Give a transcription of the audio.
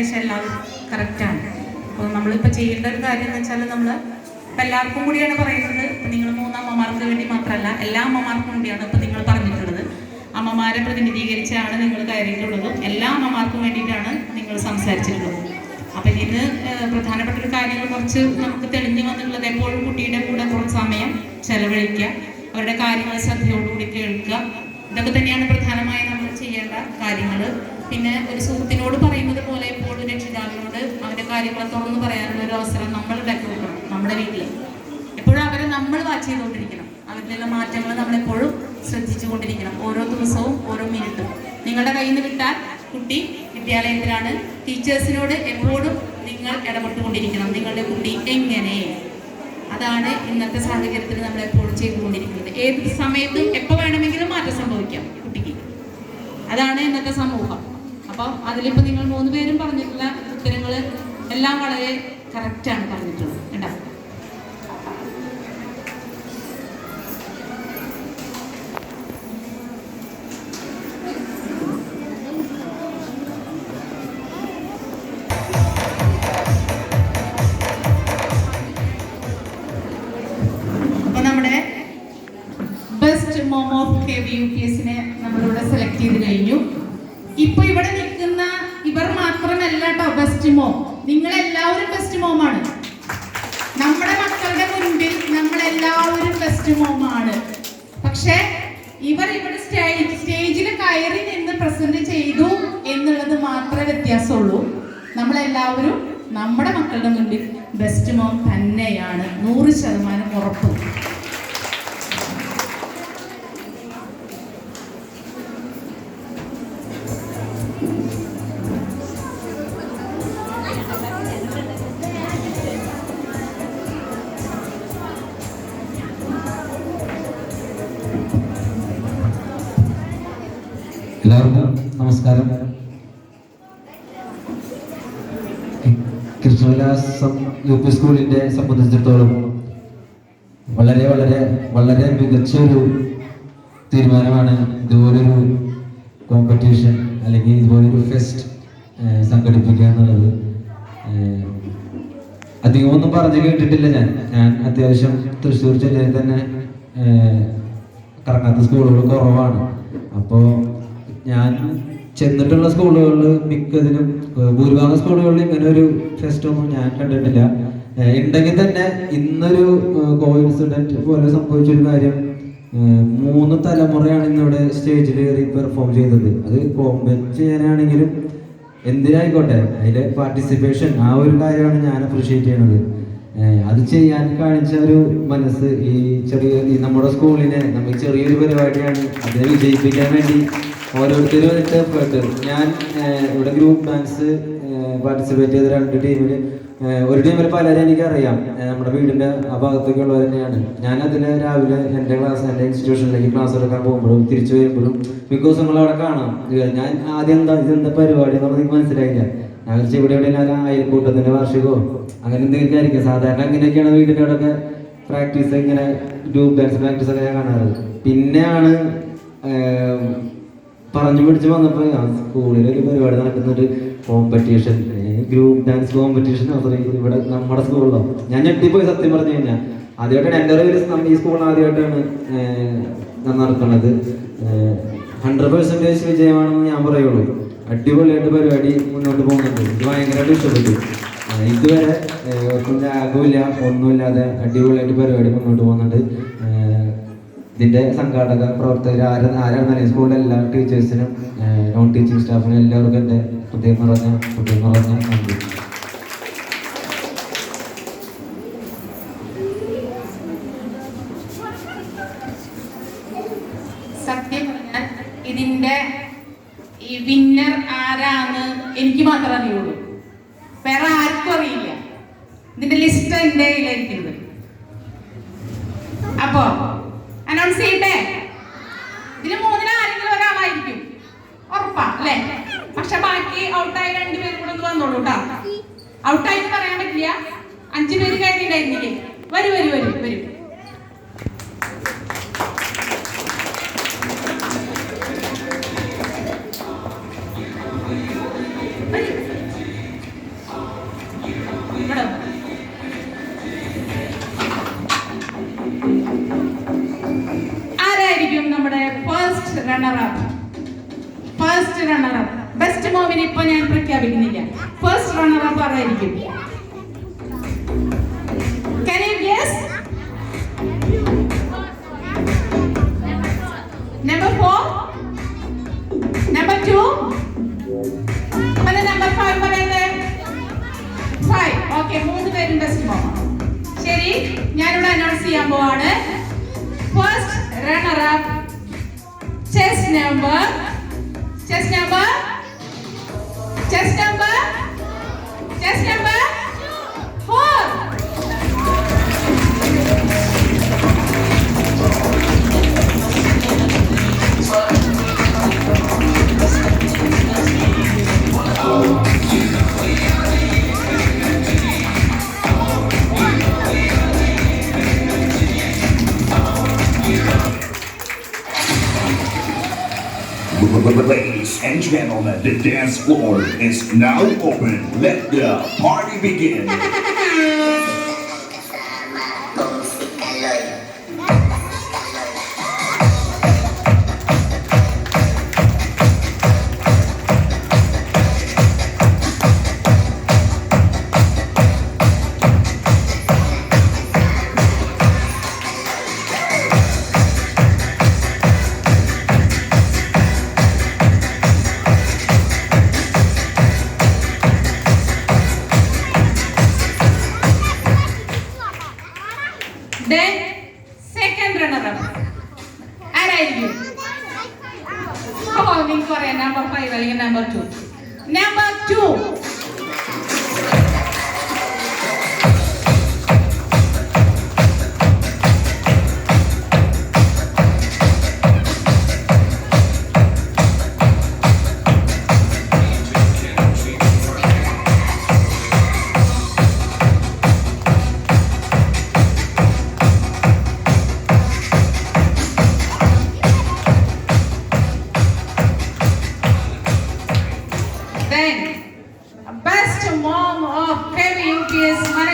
ഏകദേശം എല്ലാവരും കറക്റ്റാണ് അപ്പോൾ നമ്മളിപ്പോൾ ചെയ്യേണ്ട ഒരു കാര്യം എന്ന് വെച്ചാൽ നമ്മൾ ഇപ്പം എല്ലാവർക്കും കൂടിയാണ് പറയുന്നത്. ഇപ്പം നിങ്ങൾ മൂന്നമ്മമാർക്ക് വേണ്ടി മാത്രമല്ല എല്ലാ അമ്മമാർക്കും വേണ്ടിയാണ് ഇപ്പം നിങ്ങൾ പറഞ്ഞിട്ടുള്ളത്. അമ്മമാരെ പ്രതിനിധീകരിച്ചാണ് നിങ്ങൾ കയറിയിട്ടുള്ളതും എല്ലാ അമ്മമാർക്കും വേണ്ടിയിട്ടാണ് നിങ്ങൾ സംസാരിച്ചിട്ടുള്ളത്. അപ്പം ഇതിന് പ്രധാനപ്പെട്ട ഒരു കാര്യങ്ങൾ കുറച്ച് നമുക്ക് തെളിഞ്ഞു വന്നിട്ടുള്ളത് എപ്പോഴും കുട്ടിയുടെ കൂടെ കുറച്ച് സമയം ചെലവഴിക്കുക അവരുടെ കാര്യങ്ങൾ ശ്രദ്ധയോടുകൂടി കേൾക്കുക. ഇതൊക്കെ തന്നെയാണ് പ്രധാനമായും നമ്മൾ ചെയ്യേണ്ട കാര്യങ്ങൾ പിന്നെ ഒരു സുഹൃത്തിനോട് പറയുന്നത് പോലെ എപ്പോഴും രക്ഷിതാവിനോട് അവന്റെ കാര്യങ്ങളെ തുറന്നു പറയാനുള്ള ഒരു അവസരം നമ്മൾ ഉണ്ടാക്കി നമ്മുടെ വീട്ടിൽ എപ്പോഴും അവരെ നമ്മൾ വാച്ച് ചെയ്തുകൊണ്ടിരിക്കണം. അവരിലുള്ള മാറ്റങ്ങൾ നമ്മളെപ്പോഴും ശ്രദ്ധിച്ചുകൊണ്ടിരിക്കണം. ഓരോ ദിവസവും ഓരോ മിനിറ്റും നിങ്ങളുടെ കയ്യിൽ നിന്ന് വിട്ടാൽ കുട്ടി വിദ്യാലയത്തിലാണ്. ടീച്ചേഴ്സിനോട് എപ്പോഴും നിങ്ങൾ ഇടപെട്ടുകൊണ്ടിരിക്കണം. നിങ്ങളുടെ കുട്ടി എങ്ങനെ? അതാണ് ഇന്നത്തെ സാഹചര്യത്തിൽ നമ്മൾ എപ്പോഴും ചെയ്തുകൊണ്ടിരിക്കുന്നത്. ഏത് സമയത്തും എപ്പോൾ വേണമെങ്കിലും മാറ്റം സംഭവിക്കാം കുട്ടിക്ക്. അതാണ് ഇന്നത്തെ സമൂഹം. അപ്പം അതിലിപ്പോൾ നിങ്ങൾ മൂന്ന് പേരും പറഞ്ഞിട്ടുള്ള ഉത്തരങ്ങൾ എല്ലാം വളരെ കറക്റ്റാണ് പറഞ്ഞിട്ടുള്ളത്. കേട്ടോ mom of K V U P എസിനെ നമ്മളിവിടെ സെലക്ട് ചെയ്ത് കഴിഞ്ഞു. ഇപ്പൊ ഇവിടെ ബെസ്റ്റ് മോം നിങ്ങൾ എല്ലാവരും ബെസ്റ്റ് മോമാണ് നമ്മുടെ മക്കളുടെ മുൻപിൽ നമ്മളെല്ലാവരും ബെസ്റ്റ് മോമാണ് പക്ഷേ ഇവർ ഇവിടെ സ്റ്റേജ് സ്റ്റേജിൽ കയറി നിന്ന് പ്രസന്റ് ചെയ്തു എന്നുള്ളത് മാത്രമേ വ്യത്യാസമുള്ളൂ. നമ്മളെല്ലാവരും നമ്മുടെ മക്കളുടെ മുൻപിൽ ബെസ്റ്റ് മോം തന്നെയാണ്. നൂറ് ശതമാനം ഉറപ്പ്. എല്ലാവർക്കും നമസ്കാരം. കൃഷ്ണവിലാസം യു പി സ്കൂളിന്റെ സംബന്ധിച്ചിടത്തോളം വളരെ വളരെ വളരെ മികച്ച ഒരു തീരുമാനമാണ് ഇതുപോലൊരു കോമ്പറ്റീഷൻ അല്ലെങ്കിൽ ഇതുപോലൊരു ഫെസ്റ്റ് സംഘടിപ്പിക്കുക എന്നുള്ളത്. അധികമൊന്നും പറഞ്ഞു കേട്ടിട്ടില്ല ഞാൻ. ഞാൻ അത്യാവശ്യം തൃശ്ശൂർ ജില്ലയിൽ തന്നെ കറങ്ങാത്ത സ്കൂളുകൾ കുറവാണ്. അപ്പോൾ ഞാൻ ചെന്നിട്ടുള്ള സ്കൂളുകളിൽ മിക്കതിനും ഭൂരിഭാഗം സ്കൂളുകളിൽ ഇങ്ങനെ ഒരു ഫെസ്റ്റൊന്നും ഞാൻ കണ്ടിട്ടില്ല. ഉണ്ടെങ്കിൽ തന്നെ ഇന്നൊരു കോയിൻസിഡന്റ് പോലെ സംഭവിച്ചൊരു കാര്യം മൂന്ന് തലമുറയാണ് ഇന്നിവിടെ സ്റ്റേജിൽ കയറി പെർഫോം ചെയ്തത്. അത് കോമ്പറ്റ് ചെയ്യാനാണെങ്കിലും എന്തിനായിക്കോട്ടെ അതിലെ പാർട്ടിസിപ്പേഷൻ ആ ഒരു കാര്യമാണ് ഞാൻ അപ്രീഷിയേറ്റ് ചെയ്യണത്. അത് ചെയ്യാൻ കാണിച്ച ഒരു മനസ്സ് ഈ ചെറിയ നമ്മുടെ സ്കൂളിനെ നമുക്ക് ചെറിയൊരു പരിപാടിയാണ് അതിനെ വിജയിപ്പിക്കാൻ വേണ്ടി ഓരോരുത്തരും എഫേർട്ട് ഞാൻ ഇവിടെ ഗ്രൂപ്പ് ഡാൻസ് പാർട്ടിസിപ്പേറ്റ് ചെയ്ത രണ്ട് ടീമിൽ ഒരു ടീമിൽ പലരും എനിക്കറിയാം. നമ്മുടെ വീടിന്റെ ആ ഭാഗത്തൊക്കെ ഉള്ളവർ തന്നെയാണ്. ഞാൻ അതിൽ രാവിലെ എന്റെ ക്ലാസ് എന്റെ ഇൻസ്റ്റിറ്റ്യൂഷനിലേക്ക് ക്ലാസ് എടുക്കാൻ പോകുമ്പോഴും തിരിച്ചു വരുമ്പോഴും മിക്ക ദിവസങ്ങളും അവിടെ കാണാം. ഞാൻ ആദ്യം എന്താ ഇതെന്താ പരിപാടി എന്നുള്ളത് എനിക്ക് മനസ്സിലായില്ല. ഞാൻ വെച്ചാൽ ഇവിടെ എവിടെയെങ്കിലും അയൽക്കൂട്ടത്തിന്റെ വാർഷികമോ അങ്ങനെ എന്തെങ്കിലും ആയിരിക്കും. സാധാരണ അങ്ങനെയൊക്കെയാണ് വീടിന്റെ അവിടെയൊക്കെ പ്രാക്ടീസ് ഇങ്ങനെ ഗ്രൂപ്പ് ഡാൻസ് പ്രാക്ടീസ് ഒക്കെ ഞാൻ കാണാറ്. പിന്നെയാണ് പറഞ്ഞു പിടിച്ച് വന്നപ്പോൾ സ്കൂളിൽ ഒരു പരിപാടി നടക്കുന്നൊരു കോമ്പറ്റീഷൻ ഗ്രൂപ്പ് ഡാൻസ് കോമ്പറ്റീഷൻ ഇവിടെ നമ്മുടെ സ്കൂളിലോ. ഞാൻ ഞെട്ടിപ്പോയി സത്യം പറഞ്ഞു കഴിഞ്ഞാൽ ആദ്യമായിട്ടാണ് എന്റെ അറിവിൽ ഈ സ്കൂളിൽ ആദ്യമായിട്ടാണ് നടക്കുന്നത്. ഹൺഡ്രഡ് പെർസെന്റേജ് വിജയമാണെന്ന് ഞാൻ പറയുള്ളൂ. അടിപൊളിയായിട്ട് പരിപാടി മുന്നോട്ട് പോകുന്നുണ്ട്. എനിക്ക് ഭയങ്കരമായിട്ട് ഇഷ്ടപ്പെട്ടു. ഇതുവരെ ഒട്ടും ഒന്നുമില്ലാതെ അടിപൊളിയായിട്ട് പരിപാടി മുന്നോട്ട് പോകുന്നുണ്ട്. ഏഹ്, ഇതിന്റെ സംഘാടക പ്രവർത്തകർ ആരാ ആരാണെന്നറിയാം സ്കൂളിലെ എല്ലാ ടീച്ചേഴ്സിനും നോൺ ടീച്ചിങ് സ്റ്റാഫിനും എല്ലാവർക്കും എന്റെ ഹൃദയം നിറഞ്ഞ ഹൃദയം നിറഞ്ഞ നന്ദി. സത്യം പറഞ്ഞാൽ ഇതിന്റെ ഈ വിന്നർ ആരാന്ന് എനിക്ക് മാത്രമേ അറിയുള്ളൂ. വേറെ ആർക്കും അറിയില്ല. ഇതിന്റെ ലിസ്റ്റ് എന്റെ കയ്യിലായിരിക്കുന്നത് അപ്പോ അനൗൺസ് ചെയ്യട്ടെ? ഇതിന് മൂന്നിന് ആരെങ്കിലും ഒരാളായിരിക്കും. ഉറപ്പാ അല്ലേ? പക്ഷെ ബാക്കി ഔട്ടായി രണ്ടുപേരും കൂടെ ഒന്ന് വന്നോളൂ കേട്ടോ. ഔട്ടായി പറയാൻ പറ്റില്ല. അഞ്ചു പേര് കഴിഞ്ഞില്ലായിരുന്നില്ലേ വരൂ വരൂ വരൂ വരൂ വരൂ. First runner up first runner up best മൂവിന് ഇപ്പൊ ഞാൻ പ്രഖ്യാപിക്കുന്നില്ല. ഫസ്റ്റ് റണ്ണറപ്പ് അതായിരിക്കും Number നമ്പർ ബെസ്റ്റ് ശരി ഞാനിവിടെ അനൗൺസ് ചെയ്യാൻ പോവാണ്. number Ladies and gentlemen, the dance floor is now open. Let the party begin. solving for a number 5 അല്ലെങ്കിൽ number 2 number 2 Best mom of KVUPS Management.